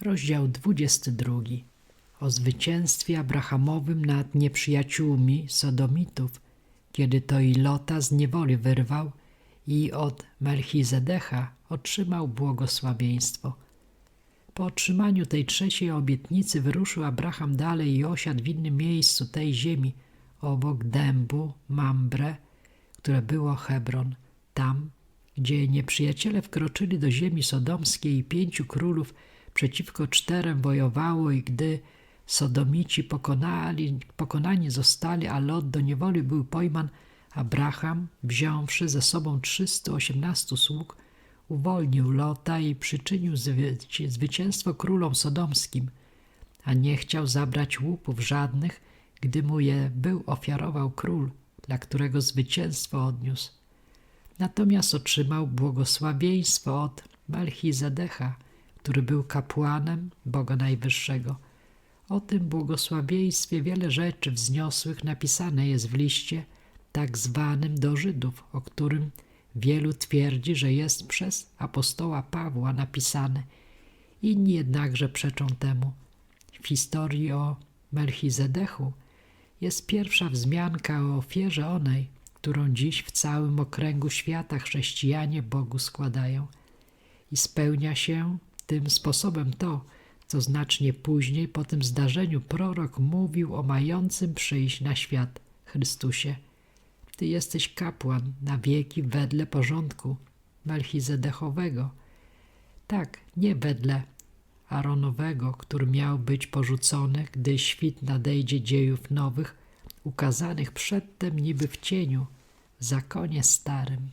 Rozdział 22 o zwycięstwie Abrahamowym nad nieprzyjaciółmi Sodomitów, kiedy to i Lota z niewoli wyrwał i od Melchizedecha otrzymał błogosławieństwo. Po otrzymaniu tej trzeciej obietnicy wyruszył Abraham dalej i osiadł w innym miejscu tej ziemi, obok dębu Mambre, które było Hebron, tam, gdzie nieprzyjaciele wkroczyli do ziemi sodomskiej i pięciu królów przeciwko czterem wojowało i gdy Sodomici pokonali, pokonani zostali, a Lot do niewoli był pojman, Abraham, wziąwszy ze sobą 318 sług, uwolnił Lota i przyczynił zwyci- zwycięstwo królom sodomskim, a nie chciał zabrać łupów żadnych, gdy mu je był ofiarował król, dla którego zwycięstwo odniósł. Natomiast otrzymał błogosławieństwo od Melchizedecha, który był kapłanem Boga Najwyższego. O tym błogosławieństwie wiele rzeczy wzniosłych napisane jest w liście tak zwanym do Żydów, o którym wielu twierdzi, że jest przez apostoła Pawła napisane. Inni jednakże przeczą temu. W historii o Melchizedechu jest pierwsza wzmianka o ofierze onej, którą dziś w całym okręgu świata chrześcijanie Bogu składają. I spełnia się tym sposobem to, co znacznie później po tym zdarzeniu prorok mówił o mającym przyjść na świat Chrystusie. Ty jesteś kapłan na wieki wedle porządku Melchizedechowego. Tak, nie wedle Aaronowego, który miał być porzucony, gdy świt nadejdzie dziejów nowych, ukazanych przedtem niby w cieniu, w zakonie starym.